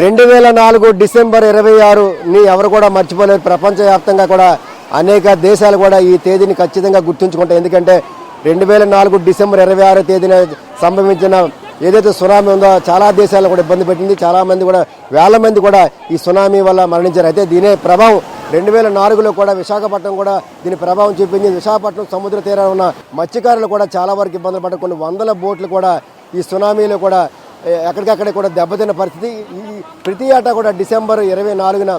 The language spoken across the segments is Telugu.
రెండు వేల నాలుగు డిసెంబర్ ఇరవై ఆరుని ఎవరు కూడా మర్చిపోలేరు ప్రపంచవ్యాప్తంగా కూడా అనేక దేశాలు కూడా ఈ తేదీని ఖచ్చితంగా గుర్తుంచుకుంటాయి. ఎందుకంటే రెండు వేల నాలుగు డిసెంబర్ ఇరవై ఆరో తేదీన సంభవించిన ఏదైతే సునామీ ఉందో చాలా దేశాలు కూడా ఇబ్బంది పెట్టింది. చాలామంది కూడా వేల మంది కూడా ఈ సునామీ వల్ల మరణించారు. అయితే దీనే ప్రభావం రెండు వేల నాలుగులో కూడా విశాఖపట్నం కూడా దీని ప్రభావం చూపింది. విశాఖపట్నం సముద్ర తీరాన ఉన్న మత్స్యకారులు కూడా చాలా వరకు ఇబ్బందులు పడ్డ కొన్ని వందల బోట్లు కూడా ఈ సునామీలో కూడా ఎక్కడికక్కడ కూడా దెబ్బతిన్న పరిస్థితి. ఈ ప్రతి ఏటా కూడా డిసెంబర్ ఇరవై నాలుగున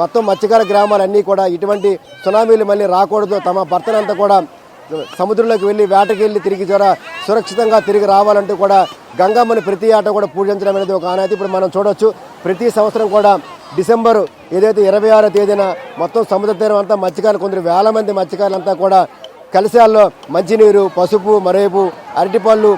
మొత్తం మత్స్యకార గ్రామాలన్నీ కూడా ఇటువంటి సునామీలు మళ్ళీ రాకూడదు. తమ భర్తనంతా కూడా సముద్రంలోకి వెళ్ళి వేటకెళ్ళి తిరిగి జ్వర సురక్షితంగా తిరిగి రావాలంటూ కూడా గంగమ్మని ప్రతి ఆట కూడా పూజించడం అనేది ఒక ఆనతి ఇప్పుడు మనం చూడొచ్చు. ప్రతి సంవత్సరం కూడా డిసెంబర్ ఏదైతే ఇరవై ఆరో తేదీన మొత్తం సముద్ర తీరం అంతా మత్స్యకారులు కొందరు వేల మంది మత్స్యకారులంతా కూడా కలశాల్లో మంచినీరు పసుపు మరేపు అరటిపళ్ళు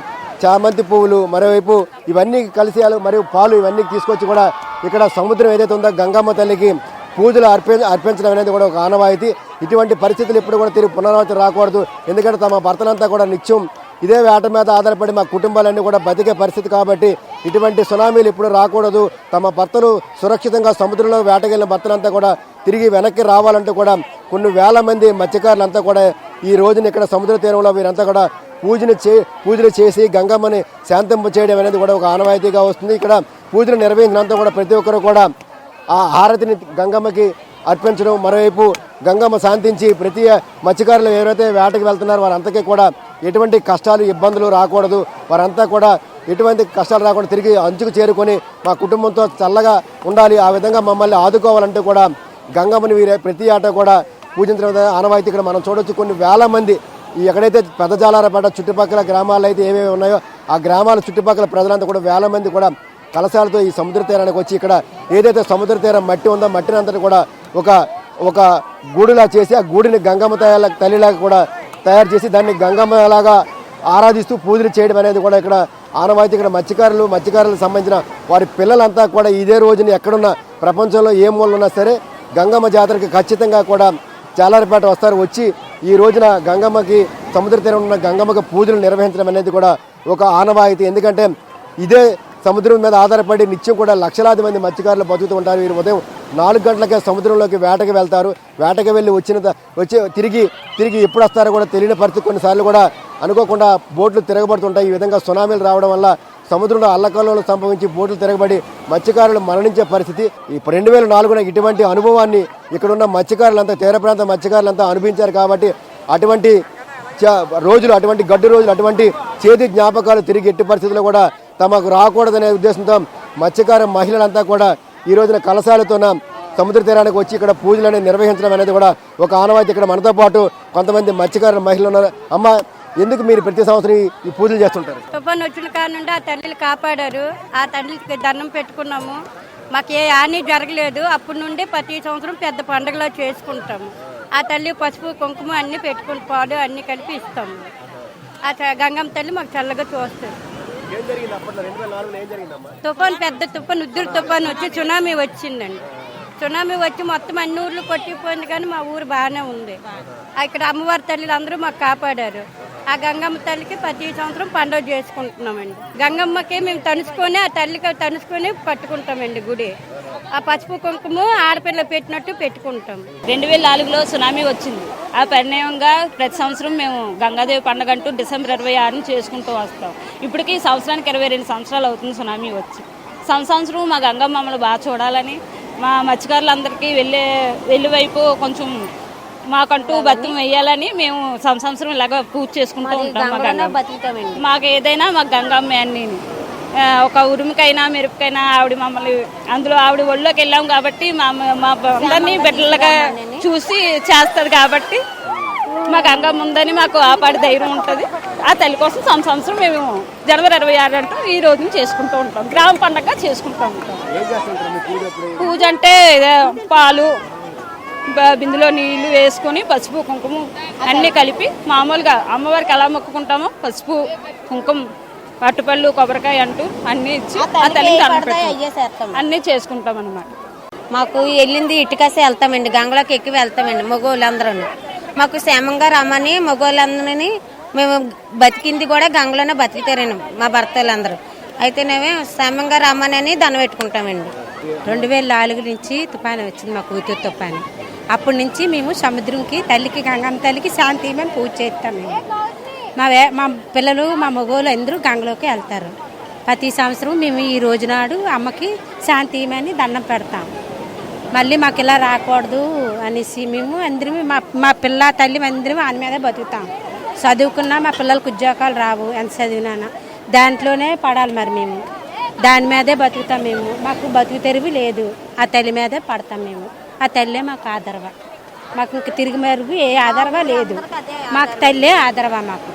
చామంతి పువ్వులు మరోవైపు ఇవన్నీ కలిసియాలు మరియు పాలు ఇవన్నీ తీసుకొచ్చి కూడా ఇక్కడ సముద్రం ఏదైతే ఉందో గంగమ్మ తల్లికి పూజలు అర్పి అర్పించడం అనేది కూడా ఒక ఆనవాయితీ. ఇటువంటి పరిస్థితులు ఎప్పుడు కూడా తిరిగి పునరావృతం రాకూడదు. ఎందుకంటే తమ భర్తలంతా కూడా నిత్యం ఇదే వేట మీద ఆధారపడి మా కుటుంబాలన్నీ కూడా బతికే పరిస్థితి కాబట్టి ఇటువంటి సునామీలు ఇప్పుడు రాకూడదు. తమ భర్తలు సురక్షితంగా సముద్రంలో వేటకెళ్ళిన భర్తలంతా కూడా తిరిగి వెనక్కి రావాలంటూ కూడా కొన్ని వేల మంది మత్స్యకారులంతా కూడా ఈ రోజున ఇక్కడ సముద్ర తీరంలో వీరంతా కూడా పూజను చే పూజలు చేసి గంగమ్మని శాంతింప చేయడం అనేది కూడా ఒక ఆనవాయితీగా వస్తుంది. ఇక్కడ పూజలు నిర్వహించినంత కూడా ప్రతి ఒక్కరు కూడా ఆ హారతిని గంగమ్మకి అర్పించడం. మరోవైపు గంగమ్మ శాంతించి ప్రతి మత్స్యకారులు ఎవరైతే వేటకి వెళ్తున్నారో వారంతకీ కూడా ఎటువంటి కష్టాలు ఇబ్బందులు రాకూడదు. వారంతా కూడా ఎటువంటి కష్టాలు రాకుండా తిరిగి అంచుకు చేరుకొని మా కుటుంబంతో చల్లగా ఉండాలి. ఆ విధంగా మమ్మల్ని ఆదుకోవాలంటూ కూడా గంగమ్మని వీరే ప్రతి ఆట కూడా పూజించిన ఆనవాయితీ ఇక్కడ మనం చూడొచ్చు. కొన్ని వేల మంది ఎక్కడైతే పెద్ద జాలారపేట చుట్టుపక్కల గ్రామాలు అయితే ఏమేమి ఉన్నాయో ఆ గ్రామాల చుట్టుపక్కల ప్రజలంతా కూడా వేల మంది కూడా కలశాలతో ఈ సముద్ర తీరానికి వచ్చి ఇక్కడ ఏదైతే సముద్ర తీరం మట్టి ఉందో మట్టిని అంతటి కూడా ఒక ఒక గూడులా చేసి ఆ గూడిని గంగమ్మ తయారు తల్లిలాగా కూడా తయారు చేసి దాన్ని గంగమ్మలాగా ఆరాధిస్తూ పూజలు చేయడం అనేది కూడా ఇక్కడ ఆనవాయితీ. ఇక్కడ మత్స్యకారులు మత్స్యకారులకు సంబంధించిన వారి పిల్లలంతా కూడా ఇదే రోజున ఎక్కడున్న ప్రపంచంలో ఏ మూలన ఉన్నా సరే గంగమ్మ జాతరకి ఖచ్చితంగా కూడా జాలారిపేట వస్తారు. వచ్చి ఈ రోజున గంగమ్మకి సముద్ర తీరం ఉన్న గంగమ్మకి పూజలు నిర్వహించడం అనేది కూడా ఒక ఆనవాయితీ. ఎందుకంటే ఇదే సముద్రం మీద ఆధారపడి నిత్యం కూడా లక్షలాది మంది మత్స్యకారులు బతుకుతూ ఉంటారు. వీరు ఉదయం నాలుగు గంటలకే సముద్రంలోకి వేటకి వెళ్తారు. వేటకి వెళ్ళి వచ్చిన వచ్చి తిరిగి తిరిగి ఎప్పుడు వస్తారో కూడా తెలియని పరిస్థితి కొన్నిసార్లు కూడా అనుకోకుండా బోట్లు తిరగబడుతుంటాయి. ఈ విధంగా సునామీలు రావడం వల్ల సముద్రంలో అల్లకల్లోలు సంభవించి బోట్లు తిరగబడి మత్స్యకారులు మరణించే పరిస్థితి. ఈ రెండు వేల నాలుగున ఇటువంటి అనుభవాన్ని ఇక్కడున్న మత్స్యకారులంతా తీర ప్రాంత మత్స్యకారులంతా అనుభవించారు కాబట్టి అటువంటి చ- రోజులు అటువంటి గడ్డు రోజులు అటువంటి చేతి జ్ఞాపకాలు తిరిగి ఎట్టి పరిస్థితుల్లో కూడా తమకు రాకూడదనే ఉద్దేశంతో మత్స్యకార మహిళలంతా కూడా ఈ రోజున కలశాలతోన సముద్ర తీరానికి వచ్చి ఇక్కడ పూజలు అనేది నిర్వహించడం అనేది కూడా ఒక ఆనవాయితీ. ఇక్కడ మనతో పాటు కొంతమంది మత్స్యకార మహిళలు ఉన్నారు. అమ్మ ఎందుకు మీరు ప్రతి సంవత్సరం ఈ- పూజలు చేస్తుంటారు? తుఫాన్ వచ్చిన కాడ నుండి ఆ తల్లిని కాపాడారు. ఆ తల్లికి దండం పెట్టుకున్నాము. మాకు ఏ హాని జరగలేదు. అప్పటి నుండి ప్రతి సంవత్సరం పెద్ద పండుగలో చేసుకుంటాము. ఆ తల్లి పసుపు కుంకుమ అన్ని పెట్టుకుని పాలు అన్ని కలిపి ఇస్తాము. ఆ చ- గంగమ్మ తల్లి మాకు చల్లగా చూస్తుంది. తుఫాన్ పెద్ద తుఫాన్ ఉద్దురు తుఫాన్ వచ్చి సునామీ వచ్చిందండి. సునామీ వచ్చి మొత్తం అన్ని ఊర్లు కొట్టిపోయింది కానీ మా ఊరు బాగానే ఉంది. ఇక్కడ అమ్మవారి తల్లిలు అందరూ మాకు కాపాడారు. ఆ గంగమ్మ తల్లికి ప్రతి సంవత్సరం పండుగ చేసుకుంటున్నామండి. గంగమ్మకి మేము తణుచుకొని ఆ తల్లికి తణుచుకొని పట్టుకుంటామండి గుడి. ఆ పసుపు కుంకుమ ఆడపిల్ల పెట్టినట్టు పెట్టుకుంటాం. రెండు వేల నాలుగులో సునామీ వచ్చింది. ఆ పరిణామంగా ప్రతి సంవత్సరం మేము గంగాదేవి పండుగ అంటూ డిసెంబర్ ఇరవై ఆరుని చేసుకుంటూ వస్తాం. ఇప్పటికీ సంవత్సరానికి ఇరవై రెండు సంవత్సరాలు అవుతుంది సునామీ వచ్చి. సంవత్సరం మా గంగమ్మ మమ్మల్ని బాగా చూడాలని మా మత్స్యకారులందరికీ వెళ్ళే వెళ్ళి వైపు కొంచెం మాకంటూ బతుకు వేయాలని మేము సంవత్సరం ఇలాగ పూజ చేసుకుంటూ ఉంటాం మా గంగమ్మ. మాకు ఏదైనా మా గంగమ్మ అన్ని. ఆ, ఒక ఉరుముకైనా మెరుపుకైనా ఆవిడ మమ్మల్ని అందులో ఆవిడ ఒళ్ళోకి వెళ్ళాం కాబట్టి మా మా అందరినీ బిడ్డలుగా చూసి చేస్తుంది కాబట్టి మా గంగమ్మ ఉందని మాకు ఆపాడి ధైర్యం ఉంటుంది. ఆ తల్లి కోసం సంవత్సరం మేము జనవరి ఇరవై ఆరు అంటూ ఈ రోజున చేసుకుంటూ ఉంటాం. గ్రామ పండగ చేసుకుంటూ ఉంటాం. పూజ అంటే పాలు బిందులో నీళ్ళు వేసుకొని పసుపు కుంకుమ అన్నీ కలిపి మామూలుగా అమ్మవారికి ఎలా మొక్కుకుంటామో పసుపు కుంకుమ అట్టుపళ్ళు కొబ్బరికాయ అంటూ అన్నీ ఇచ్చి ఆ తల్లికి దండం పెట్టుకుంటాం. అన్నీ చేసుకుంటాం అన్నమాట. మాకు వెళ్ళింది ఇటుకసే వెళ్తామండి. గంగలోకి ఎక్కి వెళ్తామండి మగవాళ్ళందరూ మాకు క్షేమంగా రమ్మని మగవాళ్ళందరినీ మేము బతికింది కూడా గంగలోనే బతికితారండి మా భర్తలందరూ. అయితేనేమే క్షేమంగా రమ్మని దండం పెట్టుకుంటామండి. రెండు వేల నాలుగు నుంచి తుఫాను వచ్చింది మా కూతురు తుఫాను అప్పటి నుంచి మేము సముద్రంకి తల్లికి గంగమ్మ తల్లికి శాంతి మేము పూజ చేస్తాం మేము. మా వే మా పిల్లలు మా మగవాళ్ళు అందరూ గంగలోకి వెళ్తారు. ప్రతి సంవత్సరం మేము ఈ రోజు నాడు అమ్మకి శాంతియమని దండం పెడతాం. మళ్ళీ మాకు ఇలా రాకూడదు అనేసి మేము అందరం మా మా పిల్ల తల్లి అందరం ఆయన మీదే బతుకుతాం. చదువుకున్నా మా పిల్లలకు ఉద్యోగాలు రావు. ఎంత చదివినా దాంట్లోనే పడాలి మరి మేము. దాని మీదే బతుకుతాం మేము. మాకు బతుకు తెరివి లేదు. ఆ తల్లి మీదే పడతాం మేము. ఆ తల్లే మాకు ఆదరవ. మాకు తిరిగి మెరుగు ఏ ఆదరవ లేదు. మాకు తల్లే ఆదరవ మాకు.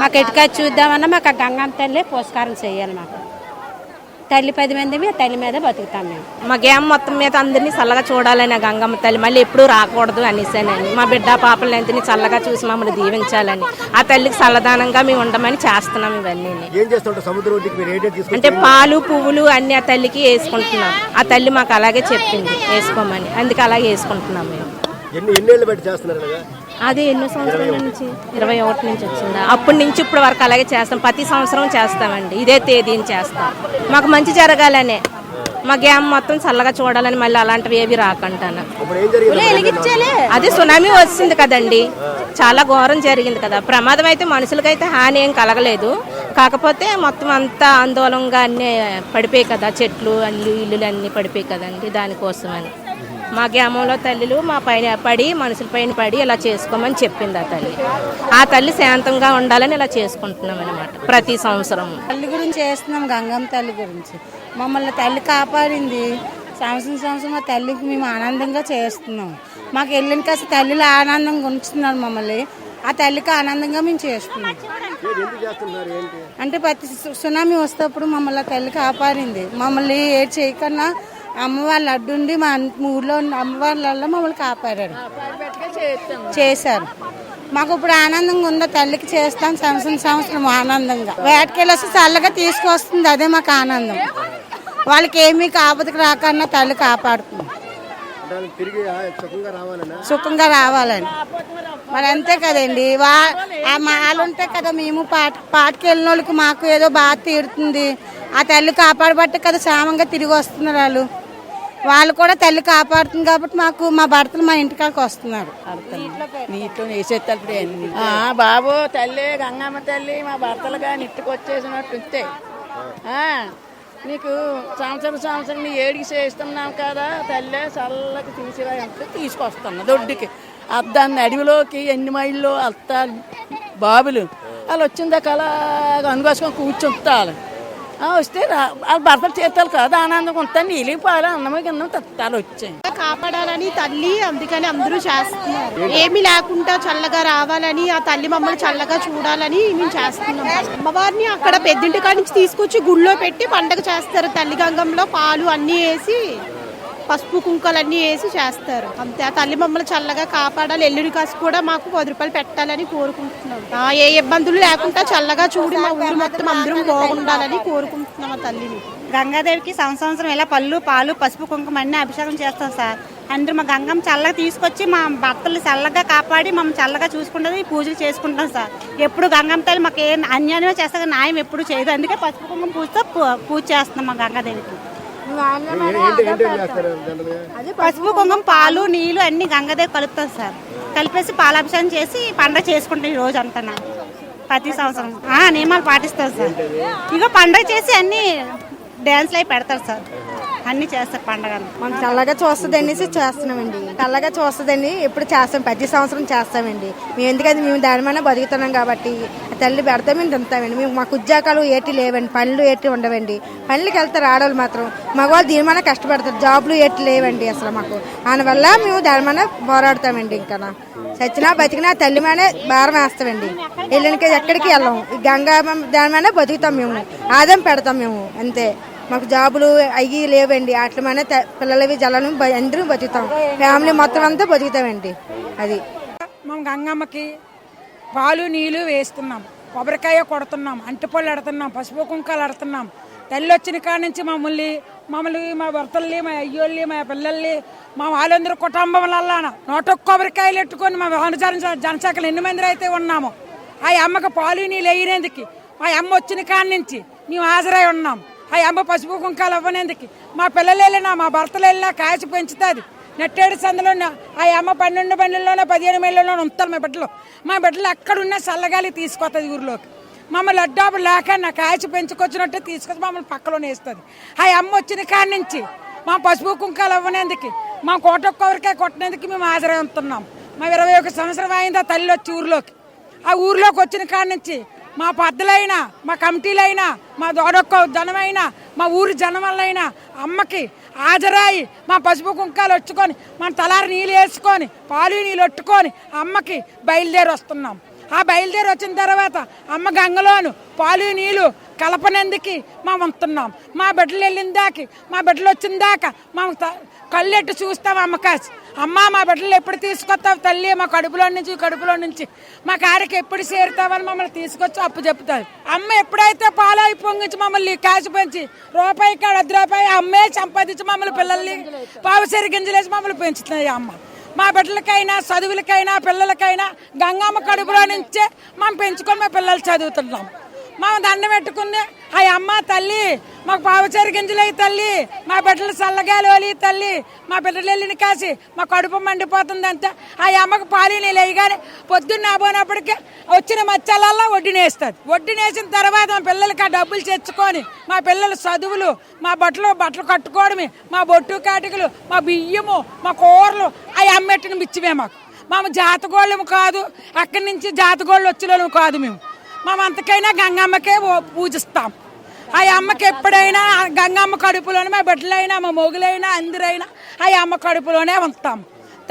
మాకు ఎటుక చూద్దామన్నా మాకు ఆ గంగమ్మ తల్లే పోస్కారం చేయాలి మాకు. తల్లి పది మంది మీద తల్లి మీద బతుకుతాం మేము. మా గేమ్ మొత్తం మీద అందరినీ చల్లగా చూడాలని గంగమ్మ తల్లి. మళ్ళీ ఎప్పుడూ రాకూడదు అనేసానని మా బిడ్డ పాపలని ఎంతని చల్లగా చూసి మమ్మల్ని దీవించాలని. ఆ తల్లికి చల్లదానంగా మేము ఉండమని చేస్తున్నాం ఇవన్నీ. అంటే పాలు పువ్వులు అన్ని ఆ తల్లికి వేసుకుంటున్నాం. ఆ తల్లి మాకు అలాగే చెప్పింది వేసుకోమని. అందుకే అలాగే వేసుకుంటున్నాం మేము. ఎన్ని ఎన్నేళ్ళు బట్టి చేస్తున్నారు అది ఎన్నో సంవత్సరాల నుంచి? ఇరవై ఒకటి నుంచి వచ్చిందా? అప్పటి నుంచి ఇప్పటి వరకు అలాగే చేస్తాం. ప్రతి సంవత్సరం చేస్తామండి. ఇదే తేదీని చేస్తాం. మాకు మంచి జరగాలనే. మా గ్యామ్ మొత్తం చల్లగా చూడాలని మళ్ళీ అలాంటివి ఏవి రాకంటాను. ఇప్పుడు అదే సునామీ వచ్చింది కదండి. చాలా ఘోరం జరిగింది కదా. ప్రమాదం అయితే మనుషులకైతే హాని ఏం కలగలేదు. కాకపోతే మొత్తం అంతా ఆందోళనగా అన్నీ పడిపోయాయి కదా. చెట్లు అల్లు ఇల్లులు అన్నీ పడిపోయాయి కదండి దానికోసమని. మా గ్రామంలో తల్లులు మా పైన పడి మనుషుల పైన పడి ఇలా చేసుకోమని చెప్పింది ఆ తల్లి. ఆ తల్లి శాంతంగా ఉండాలని ఇలా చేసుకుంటున్నాం అనమాట ప్రతి సంవత్సరం తల్లి గురించి చేస్తున్నాం గంగమ్మ తల్లి గురించి. మమ్మల్ని తల్లి కాపాడింది. సంవత్సరం సంవత్సరం మా తల్లికి మేము ఆనందంగా చేస్తున్నాం. మాకు వెళ్ళిన కాస్త తల్లిలో ఆనందంగా ఉంచుతున్నారు మమ్మల్ని. ఆ తల్లికి ఆనందంగా మేము చేస్తున్నాం అంటే ప్రతి సు- సునామీ వస్తేప్పుడు మమ్మల్ని ఆ తల్లి కాపాడింది. మమ్మల్ని ఏ చేయకన్నా అమ్మవాళ్ళు అడ్డుండి మా అన్- ఊర్లో ఉన్న అమ్మవాళ్ళల్లో మమ్మల్ని కాపాడారు. చేశారు. మాకు ఇప్పుడు ఆనందంగా ఉందో? తల్లికి చేస్తాం సంవత్సరం సంవత్సరం ఆనందంగా. వేటకెళ్ళి వస్తే చల్లగా తీసుకొస్తుంది అదే మాకు ఆనందం. వాళ్ళకి ఏమీ కాపదకి రాకన్నా తల్లి కాపాడుతుంది. సుఖంగా రావాలని? మరి అంతే కదండి. వా ఆ మాలు ఉంటే కదా మేము పాట పాటకి వెళ్ళిన వాళ్ళకి మాకు ఏదో బాధ తీరుతుంది. ఆ తల్లి కాపాడబట్టే కదా క్షేమంగా తిరిగి వస్తున్నారు వాళ్ళు. వాళ్ళు కూడా తల్లి కాపాడుతుంది కాబట్టి మాకు మా భర్తలు మా ఇంటికాడికి వస్తున్నారు. నీటిలో వేసేటప్పుడు బాబు తల్లి గంగమ్మ తల్లి మా భర్తలుగా నిట్టుకొచ్చేసినట్టు ఉంటే. ఆ, నీకు సంవత్సరం సంవత్సరం నీ ఏడికి చేస్తున్నాం కదా తల్లి చల్లకి తీసిరా అంటే తీసుకొస్తున్నా దొడ్డికి. అద్దాన్ని అడవిలోకి ఎన్ని మైళ్ళు అత్త బాబులు. వాళ్ళు వచ్చిందాక అలా అనుకోసుకొని కూర్చుంటారు వస్తే రా వాళ్ళ భర్తలు చేస్తారు కదా ఆనందంగా ఉంటాను నీళ్ళు పాలు అన్నమే కింద తత్తాలు వచ్చాయి కాపాడాలని తల్లి అందుకని అందరూ చేస్తున్నారు ఏమి లేకుండా చల్లగా రావాలని ఆ తల్లి మమ్మల్ని చల్లగా చూడాలని మేము చేస్తున్నాం అమ్మవారిని అక్కడ పెద్దింటి కాడి నుంచి తీసుకొచ్చి గుళ్ళో పెట్టి పండగ చేస్తారు తల్లి గంగంలో పాలు అన్నీ వేసి పసుపు కుంకలు వేసి చేస్తారు. అంతే. ఆ తల్లి మమ్మల్ని చల్లగా కాపాడాలి. ఎల్లుడి కాసు కూడా మాకు పది రూపాయలు పెట్టాలని కోరుకుంటున్నాం. ఏ ఇబ్బందులు లేకుండా చల్లగా చూడి మా ఊరు మొత్తం అందరం బాగుండాలని కోరుకుంటున్నాం ఆ తల్లిని. గంగాదేవికి సంవత్సరం సంవత్సరం ఇలా పళ్ళు పాలు పసుపు కుంకుమ అన్ని అభిషేకం చేస్తాం సార్. అందరూ మా గంగమ్మ చల్లగా తీసుకొచ్చి మా భర్తలు చల్లగా కాపాడి మమ్మల్ని చల్లగా చూసుకుంటుంది పూజలు చేసుకుంటాం సార్. ఎప్పుడు గంగమ్మ తల్లి మాకు ఏ అన్యాయమే చేస్తా న్యాయం ఎప్పుడు చేయదు. అందుకే పసుపు కుంకుమ పూజతో పూ- పూజ చేస్తున్నాం మా గంగాదేవికి. జనరల్గా? పసుపు కుంకుమ పాలు నీళ్ళు అన్ని గంగాదేవి కలుపుతాం సార్. కలిపేసి పాలాభిషేకం చేసి పండగ చేసుకుంటాం ఈ రోజు అంతా ప్రతి సంవత్సరం. ఆ, నియమాలు పాటిస్తారు సార్. ఇక పండగ చేసి అన్ని డ్యాన్స్లు అవి పెడతారు సార్. అన్ని చేస్తారు పండగలు. మనం చల్లగా చూస్తుంది అనేసి చేస్తున్నామండి. చల్లగా చూస్తుందని ఎప్పుడు చేస్తాం ప్రతి సంవత్సరం చేస్తామండి. మేము ఎందుకంటే మేము దానిమైనా బతుకుతున్నాం కాబట్టి తల్లి పెడతాం మేము తింటామండి. మేము మాకు ఉద్యోగాలు ఏటి లేవండి పనులు ఏటి ఉండవండి. పనులకి వెళ్తారు ఆడవాళ్ళు మాత్రం. మగవాళ్ళు దీనిమైనా కష్టపడతారు జాబ్లు ఏటి లేవండి అసలు మాకు. దానివల్ల మేము దానిమైనా పోరాడతామండి ఇంకా చచ్చినా బతికినా తల్లి మీద భారం వేస్తామండి. వెళ్ళడానికి ఎక్కడికి వెళ్ళాం. గంగా దానిమైనా బతుకుతాం మేము. ఆదాయం పెడతాం మేము అంతే. మాకు జాబులు అయ్యి లేవండి. వాటి పిల్లలవి జలను అందరూ బతుకుతాం. ఫ్యామిలీ మొత్తం అంతా బతుకుతామండి. అది. మేము గంగమ్మకి పాలు నీళ్ళు వేస్తున్నాం. కొబ్బరికాయ కొడుతున్నాం. అంటిపళ్ళు ఆడుతున్నాం పసుపు కుంకాలు ఆడుతున్నాం తల్లి వచ్చిన కాడి నుంచి మమ్మల్ని మమ్మల్ని మా భర్తల్ని మా అయ్యోళ్ళని మా పిల్లల్ని మా వాళ్ళందరూ కుటుంబంలల్లా నోట కొబ్బరికాయలు ఎట్టుకొని మా జన జనశాఖలు ఎన్ని మంది అయితే ఉన్నాము ఆ అమ్మకి పాలు నీళ్ళు వేయనందుకు మా అమ్మ వచ్చిన కాడి నుంచి మేము హాజరై ఉన్నాం. ఆ అమ్మ పసుపు కుంకాలు అవ్వనేందుకు. మా పిల్లలు వెళ్ళినా మా భర్తలు వెళ్ళినా కాచి పెంచుతుంది. నెట్టేడు సందులో ఉన్న ఆ అమ్మ పన్నెండు బండ్లలోనే పదిహేను మైళ్ళలోనే ఉంటారు మా బిడ్డలు. మా బిడ్డలు ఎక్కడున్నా చల్లగాలి తీసుకొస్తుంది ఊరిలోకి. మమ్మల్ని అడ్డాపు లేక నా కాచి పెంచుకొచ్చినట్టే తీసుకొచ్చి మమ్మల్ని పక్కలోనే వేస్తుంది. ఆ అమ్మ వచ్చిన కాడి నుంచి మా పసుపు కుంకాలు అవ్వనేందుకు మా కోట కొరకే కొట్టినందుకు మేము హాజరవుతున్నాం మా ఇరవై ఒక సంవత్సరం అయింది ఆ తల్లి వచ్చి ఊరిలోకి. ఆ ఊర్లోకి వచ్చిన కాడి నుంచి మా పెద్దలైనా మా కమిటీలైనా మా దోడొక్క జనమైనా మా ఊరి జనమల్లైనా అమ్మకి హాజరాయి మా పసుపు కుంకాలు వచ్చుకొని మన తలారి నీళ్ళు వేసుకొని పాలు నీళ్ళు ఒట్టుకొని అమ్మకి బయలుదేరి వస్తున్నాం. ఆ బయలుదేరి వచ్చిన తర్వాత అమ్మ గంగలోను పాలు నీళ్ళు కలపనందుకి మేము ఉంటున్నాం మా బిడ్డలు వెళ్ళిందాకి మా బిడ్డలు వచ్చిన దాకా మేము త- కళ్ళెట్టు చూస్తాం అమ్మకాసి అమ్మ మా బిడ్డలు ఎప్పుడు తీసుకొస్తావు తల్లి? మా కడుపులో నుంచి కడుపులో నుంచి. మా కాడికి ఎప్పుడు చేరుతావని మమ్మల్ని తీసుకొచ్చి అప్పు చెప్తారు. అమ్మ ఎప్పుడైతే పాలై పొంగించి మమ్మల్ని కాసు పెంచి రూపాయి కాడ అర్ధ రూపాయి అమ్మే సంపాదించి మమ్మల్ని పిల్లల్ని పావుసేరి గింజలేసి మమ్మల్ని పెంచుతున్నాయి అమ్మ. మా బిడ్డలకైనా చదువులకైనా పిల్లలకైనా గంగమ్మ కడుపులో నుంచే మనం పెంచుకొని మా పిల్లలు చదువుతున్నాం. మా దండం పెట్టుకుంది. ఆ అమ్మ తల్లి మాకు పావుచారి గింజలు అయ్యి తల్లి మా బిడ్డలు చల్లగాలి ఒలి తల్లి మా బిడ్డలు వెళ్ళిన కాసి మా కడుపు మండిపోతుంది అంతే. ఆ అమ్మకు పాలు నీళ్ళు వేయగానే పొద్దున్న పోయినప్పటికీ వచ్చిన మచ్చలల్లా వడ్డీనేస్తుంది వడ్డీనేసిన తర్వాత మా పిల్లలకి ఆ డబ్బులు తెచ్చుకొని మా పిల్లల చదువులు మా బట్టలు బట్టలు కట్టుకోవడమే మా బొట్టు కాటికలు మా బియ్యము మా కూరలు అవి అమ్మెట్టిన మిచ్చివే మాకు. మేము జాతగోళ్ళము కాదు అక్కడి నుంచి జాతగోళ్ళు వచ్చేవాళ్ళము కాదు మేము. మేము గంగమ్మకే పూజిస్తాం. ఆ అమ్మకి ఎప్పుడైనా గంగమ్మ కడుపులోనే మా బిడ్డలైనా మా మొగులైనా అందరైనా ఆ అమ్మ కడుపులోనే ఉంటాం.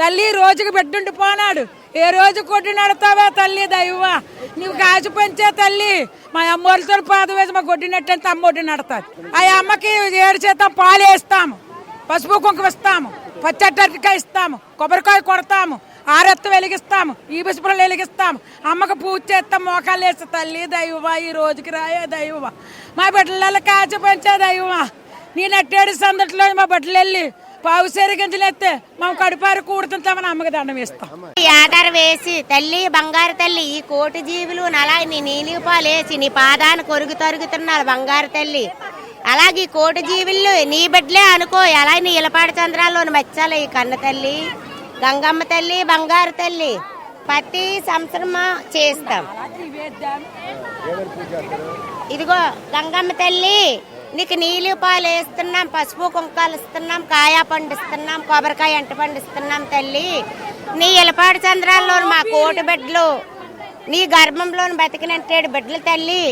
తల్లి రోజుకి బిడ్డుండి పోనాడు. ఏ రోజు కొట్టి నడతావా తల్లి దైవా నువ్వు కాచి పెంచే తల్లి. మా అమ్మోళ్ళతో పాద వేసి మా కొట్టినట్టంటే అమ్మ ఒడ్డి నడతాది. ఆ అమ్మకి ఏడు చేస్తాం పాలు వేస్తాము పసుపు కుంకుమ ఇస్తాము. పచ్చట్టరికాయ ఇస్తాము. కొబ్బరికాయ కొడతాము. ఆరెత్త వెలిగిస్తాము ఈ బిసుపురలు వెలిగిస్తాము. అమ్మకు పూజ చేస్తాం మోకాలు వేస్తే తల్లి దైవమా ఈ రోజుకి రాయే దైవమా. మా బిడ్డలలో కాచి పెంచే దైవమా. నీ నెట్టేడు సందట్లో మా బిడ్డలు వెళ్ళి పావు సేరి గింజలు మా కడుపారు కూడుతుంటామని అమ్మకి దండం వేస్తాం. ఆధార వేసి తల్లి బంగారు తల్లి ఈ కోటి జీవులు అలా నీ నీలి పాలేసి నీ పాదాన్ని కొరుగు తరుగుతున్నారు బంగారు తల్లి. అలాగే ఈ కోటి జీవులు నీ బిడ్డలే అనుకో ఎలా నీ ఇలపాడు చంద్రాల్లోని మెచ్చాలి ఈ కన్న తల్లి. గంగమ్మ తల్లి బంగారు తల్లి ప్రతి సంవత్సరం చేస్తాం. ఇదిగో గంగమ్మ తల్లి నీకు నీళ్ళు పాలు వేస్తున్నాం పసుపు కుంకాలు ఇస్తున్నాం కాయ పండిస్తున్నాం కొబ్బరికాయ ఎంట పండిస్తున్నాం తల్లి. నీ ఇలపాడు చంద్రాల్లో మా కోటి బిడ్డలు నీ గర్భంలోని బతికినట్టేడు బిడ్డలు తల్లి.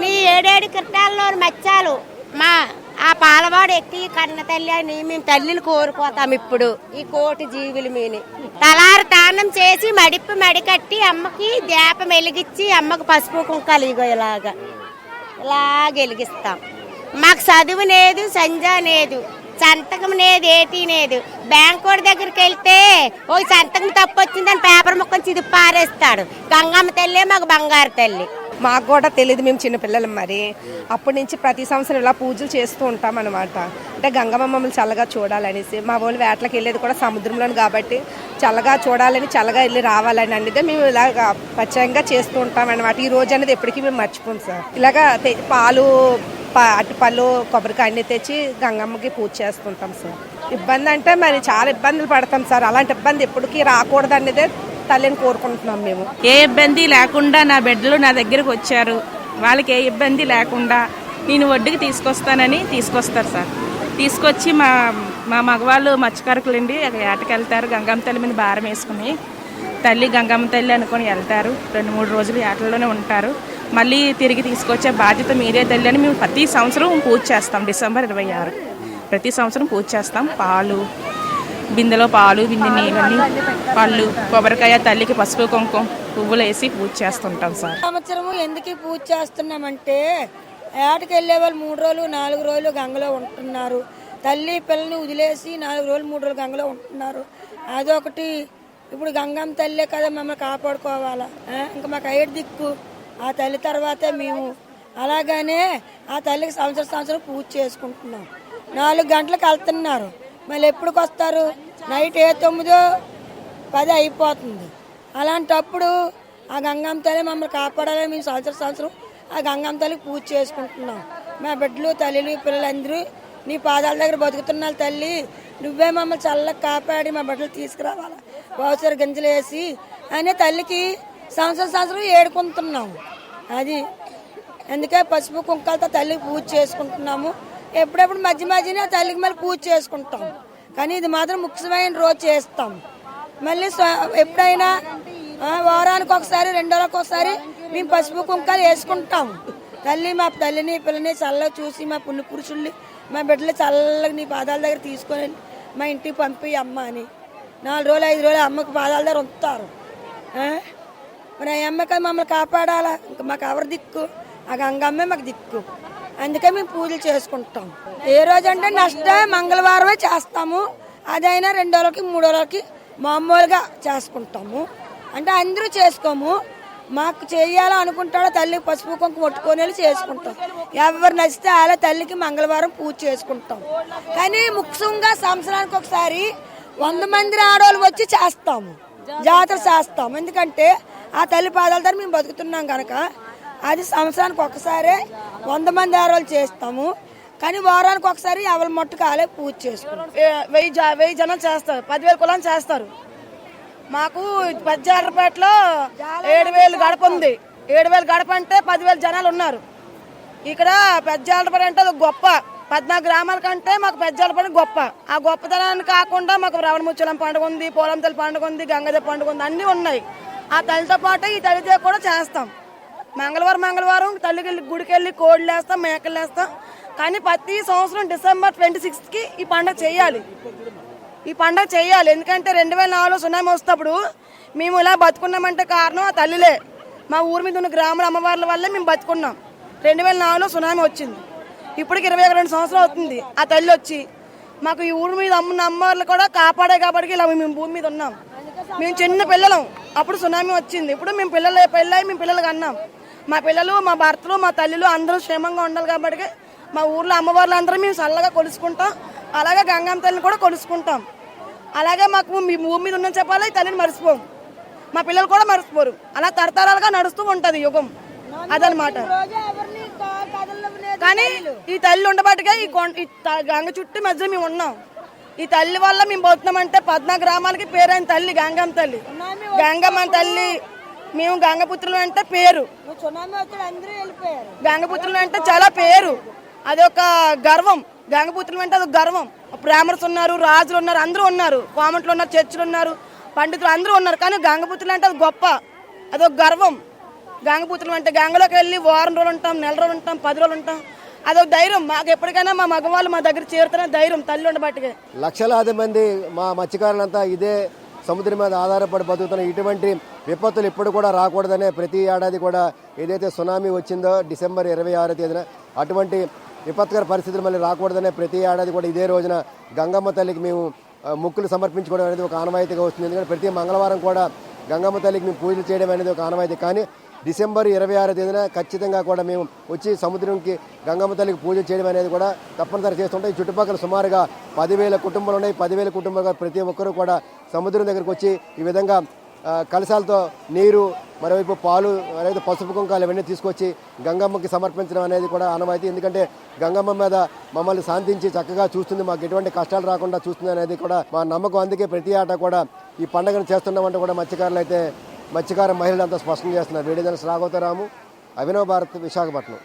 నీ ఏడేడు కిట్టాల్లో మచ్చాలు మా ఆ పాలవాడు ఎక్కి కన్న తల్లి అని మేము తల్లిని కోరుకోతాం ఇప్పుడు. ఈ కోటి జీవులు మీని. తలారు తానం చేసి మడిప్పి మడికట్టి అమ్మకి దీపం వెలిగించి అమ్మకు పసుపు కుంకాలు ఇగో ఇలాగా ఇలా వెలిగిస్తాం. మాకు చదువు లేదు సంజ లేదు. సంతకం లేదు ఏటీ లేదు. బ్యాంక్ వాడి దగ్గరికి వెళ్తే ఓ సంతకం తప్పు వచ్చిందని పేపర్ ముక్కని చిది పారేస్తాడు. గంగమ్మ తల్లి మాకు బంగారు తల్లి. మాకు కూడా తెలియదు మేము చిన్నపిల్లలం మరి. అప్పటి నుంచి ప్రతి సంవత్సరం ఇలా పూజలు చేస్తూ ఉంటాం అనమాట అంటే గంగమ్మ మమ్మల్ని చల్లగా చూడాలనేసి మా వాళ్ళు వేటలకు వెళ్ళేది కూడా సముద్రంలోని కాబట్టి చల్లగా చూడాలని చల్లగా వెళ్ళి రావాలని అనేది మేము ఇలాగ ప్రత్యేకంగా చేస్తూ ఉంటాం అనమాట ఈ రోజు అనేది ఎప్పటికీ మేము మర్చిపోం సార్. ఇలాగా పాలు ప- కొబ్బరికాయని తెచ్చి గంగమ్మకి పూజ చేస్తుంటాం సార్. ఇబ్బంది అంటే మరి చాలా ఇబ్బందులు పడతాం సార్. అలాంటి ఇబ్బంది ఎప్పటికీ రాకూడదు అనేదే తల్లిని కోరుకుంటున్నాం మేము. ఏ ఇబ్బంది లేకుండా నా బిడ్డలు నా దగ్గరకు వచ్చారు. వాళ్ళకి ఏ ఇబ్బంది లేకుండా నేను ఒడ్డుకి తీసుకొస్తానని తీసుకొస్తారు సార్. తీసుకొచ్చి మా మా మగవాళ్ళు మత్స్యకారకులండి ఏటకెళ్తారు గంగమ్మ తల్లి మీద భారం వేసుకుని తల్లి గంగమ్మ తల్లి అనుకొని వెళ్తారు. రెండు మూడు రోజులు ఏటల్లోనే ఉంటారు. మళ్ళీ తిరిగి తీసుకొచ్చే బాధ్యత మీరే తల్లి అని మేము ప్రతి సంవత్సరం పూజ చేస్తాం డిసెంబర్ ఇరవై ఆరు. ప్రతి సంవత్సరం పూజ చేస్తాం. పాలు బిందెలో పాలు బిందె నీళ్ళని పళ్ళు కొబ్బరికాయ తల్లికి పసుపు కుంకుమ పువ్వులు వేసి పూజ చేస్తుంటాం సార్. సంవత్సరము ఎందుకు పూజ చేస్తున్నామంటే ఏటకి వెళ్ళే వాళ్ళు మూడు రోజులు నాలుగు రోజులు గంగలో ఉంటున్నారు. తల్లి పిల్లని వదిలేసి నాలుగు రోజులు మూడు రోజులు గంగలో ఉంటున్నారు. అదొకటి. ఇప్పుడు గంగమ్మ తల్లే కదా మమ్మల్ని కాపాడుకోవాలా? ఇంకా మాకు ఐదు దిక్కు. ఆ తల్లి తర్వాతే మేము అలాగనే ఆ తల్లికి సంవత్సరం సంవత్సరం పూజ చేసుకుంటున్నాం. నాలుగు గంటలకు వెళ్తున్నారు. మళ్ళీ ఎప్పటికి వస్తారు నైట్ ఏ తొమ్మిదో పది అయిపోతుంది. అలాంటప్పుడు ఆ గంగమ్మ తల్లి మమ్మల్ని కాపాడాలని మేము సంవత్సరం సంవత్సరం ఆ గంగమ్మ తల్లికి పూజ చేసుకుంటున్నాం. మా బిడ్డలు తల్లిలు పిల్లలందరూ నీ పాదాల దగ్గర బతుకుతున్నారు తల్లి. నువ్వే మమ్మల్ని చల్లగా కాపాడి మా బిడ్డలు తీసుకురావాలా? బావసారి గింజలు వేసి అనే తల్లికి సంవత్సరం సంవత్సరం ఏడుకుంటున్నాము అది అందుకే పసుపు కుంకాలతో తల్లికి పూజ చేసుకుంటున్నాము. ఎప్పుడెప్పుడు మధ్య మధ్యనే తల్లికి మళ్ళీ పూజ చేసుకుంటాం. కానీ ఇది మాత్రం ముఖ్యమైన రోజు చేస్తాం. మళ్ళీ ఎప్పుడైనా వారానికి ఒకసారి రెండో రోజుకి ఒకసారి మేము పసుపు కుంకాలు వేసుకుంటాం. తల్లి మా తల్లిని పిల్లని చల్లగా చూసి మా పుణ్య పురుషుల్ని మా బిడ్డలు చల్లగా నీ పాదాల దగ్గర తీసుకొని మా ఇంటికి పంపి అమ్మ అని. నాలుగు రోజులు ఐదు రోజులు అమ్మకి పాదాల దగ్గర ఉంచుతారు. ఆ? మరి ఆ అమ్మకి మమ్మల్ని కాపాడాలా? ఇంకా మాకు ఎవరు దిక్కు? ఆ గంగమ్మే మాకు దిక్కు. అందుకే మేము పూజలు చేసుకుంటాం. ఏ రోజు అంటే నెక్స్ట్ మంగళవారమే చేస్తాము. అదైనా రెండో రోజుకి మూడో రోజుకి మామూలుగా చేసుకుంటాము. అంటే అందరూ చేసుకోము. మాకు చేయాలని అనుకుంటాడో తల్లి? పసుపు కుంకుమ కొట్టుకొని చేసుకుంటాం. ఎవరు నచ్చితే అలా తల్లికి మంగళవారం పూజ చేసుకుంటాం. కానీ ముఖ్యంగా సంవత్సరానికి ఒకసారి వంద మంది ఆడవాళ్ళు వచ్చి చేస్తాము. జాతర చేస్తాము. ఎందుకంటే ఆ తల్లి పాదాల మేము బతుకుతున్నాం కనుక అది సంవత్సరానికి ఒకసారి వంద మంది ఆరోలు చేస్తాము. కానీ వారానికి ఒకసారి ఎవరి మట్టు కాలే పూజ చేసుకుంటాం. వెయ్యి జా- వెయ్యి జనాలు చేస్తారు. పదివేల కులం చేస్తారు. మాకు పెద్దారపేటలో ఏడు వేలు గడప ఉంది. ఏడు వేలు గడప అంటే పదివేల జనాలు ఉన్నారు. ఇక్కడ పెద్దారపేట అంటే అది గొప్ప. పద్నాలుగు గ్రామాల కంటే మాకు పెద్దారపేట గొప్ప. ఆ గొప్పతనాన్ని కాకుండా మాకు రవణ ముచ్చలం పండుగ ఉంది పోలంతల పండుగ ఉంది గంగదేవ పండుగ ఉంది అన్నీ ఉన్నాయి. ఆ తల్లితో పాటు ఈ తల్లితో కూడా చేస్తాం. మంగళవారం మంగళవారం తల్లికి గుడికెళ్ళి కోళ్ళు వేస్తాం మేకలు వేస్తాం కానీ ప్రతి సంవత్సరం డిసెంబర్ ట్వంటీ సిక్స్త్కి ఈ పండగ చేయాలి. ఈ పండగ చేయాలి. ఎందుకంటే రెండు వేల నాలుగులో సునామీ వస్తప్పుడు మేము ఇలా బతుకున్నామంటే కారణం ఆ తల్లిలే. మా ఊరి మీద ఉన్న గ్రామాల అమ్మవార్ల వల్లే మేము బతుకున్నాం. రెండు వేల నాలుగులో సునామీ వచ్చింది. ఇప్పటికి ఇరవై ఒక రెండు సంవత్సరాలు అవుతుంది ఆ తల్లి వచ్చి. మాకు ఈ ఊరి మీద అమ్మున్న అమ్మవార్లు కూడా కాపాడే కాబట్టి ఇలా మేము భూమి మీద ఉన్నాం. మేము చిన్న పిల్లలం. అప్పుడు సునామీ వచ్చింది. ఇప్పుడు మేము పిల్లలు పెళ్ళై మేము పిల్లలకి అన్నాం. మా పిల్లలు మా భర్తలు మా తల్లిలు అందరూ క్షేమంగా ఉండాలి కాబట్టి మా ఊర్లో అమ్మవార్లు అందరూ మేము చల్లగా కొలుసుకుంటాం. అలాగే గంగమ్మ తల్లిని కూడా కొలుసుకుంటాం. అలాగే మాకు మీ భూమి మీద ఉన్న చెప్పాలి ఈ తల్లిని మర్చిపోం. మా పిల్లలు కూడా మర్చిపోరు. అలా తరతరాలుగా నడుస్తూ ఉంటుంది యుగం. అదనమాట కానీ ఈ తల్లి ఉండబట్టుగా ఈ త- గంగ చుట్టూ మధ్య మేము ఉన్నాం. ఈ తల్లి వల్ల మేము పోతున్నామంటే పద్నా గ్రామాలకి పేరైన తల్లి గంగమ్మ తల్లి. గంగమ్మ తల్లి మేము గంగపుత్రులు అంటే పేరు. గంగపుత్రులు అంటే చాలా పేరు. అది ఒక గర్వం. గంగపుత్రులు అంటే అది ఒక గర్వం. బ్రాహ్మణులు ఉన్నారు రాజులు ఉన్నారు అందరూ ఉన్నారు. కోమట్లు ఉన్నారు చర్చిలు ఉన్నారు పండితులు అందరూ ఉన్నారు. కానీ గంగపుత్రులు అంటే అది గొప్ప. అది ఒక గర్వం. గంగపుత్రులు అంటే గంగలోకి వెళ్ళి వారం రోజులు ఉంటాం నెల రోజులు ఉంటాం పది రోజులు ఉంటాం. అదొక ధైర్యం. మాకు ఎప్పటికైనా మా మగవాళ్ళు మా దగ్గర చేరుతున్న ధైర్యం తల్లి ఉండబట్టిగా లక్షలాది మంది మా మత్స్యకారులంతా ఇదే సముద్రం మీద ఆధారపడి బతుకుతున్న ఇటువంటి విపత్తులు ఇప్పుడు కూడా రాకూడదనే ప్రతి ఏడాది కూడా ఏదైతే సునామీ వచ్చిందో డిసెంబర్ ఇరవై ఆరో తేదీన అటువంటి విపత్కర పరిస్థితులు మళ్ళీ రాకూడదనే ప్రతి ఏడాది కూడా ఇదే రోజున గంగమ్మ తల్లికి మేము ముక్కులు సమర్పించుకోవడం అనేది ఒక ఆనవాయితీగా వస్తుంది. ఎందుకంటే ప్రతి మంగళవారం కూడా గంగమ్మ తల్లికి మేము పూజలు చేయడం అనేది ఒక ఆనవాయితీ. కానీ డిసెంబర్ ఇరవై ఆరో తేదీన ఖచ్చితంగా కూడా మేము వచ్చి సముద్రంకి గంగమ్మ తల్లికి పూజ చేయడం అనేది కూడా తప్పనిసరి చేస్తుంటాయి ఈ చుట్టుపక్కల సుమారుగా పదివేల కుటుంబాలు ఉన్నాయి. పదివేల కుటుంబాలుగా ప్రతి ఒక్కరూ కూడా సముద్రం దగ్గరకు వచ్చి ఈ విధంగా కలశాలతో నీరు మరోవైపు పాలు మరోవైపు పసుపు కుంకాలు ఇవన్నీ తీసుకొచ్చి గంగమ్మకి సమర్పించడం అనేది కూడా ఆనవాయితీ. ఎందుకంటే గంగమ్మ మీద మమ్మల్ని శాంతించి చక్కగా చూస్తుంది. మాకు ఎటువంటి కష్టాలు రాకుండా చూస్తుంది అనేది కూడా మా నమ్మకం. అందుకే ప్రతి ఆట కూడా ఈ పండుగను చేస్తున్నామంటే కూడా మత్స్యకారులు అయితే మత్స్యకార మహిళలంతా స్పష్టం చేస్తున్నారు. వేడిదన రాఘవతరాము అభినవ భారత్ విశాఖపట్నం.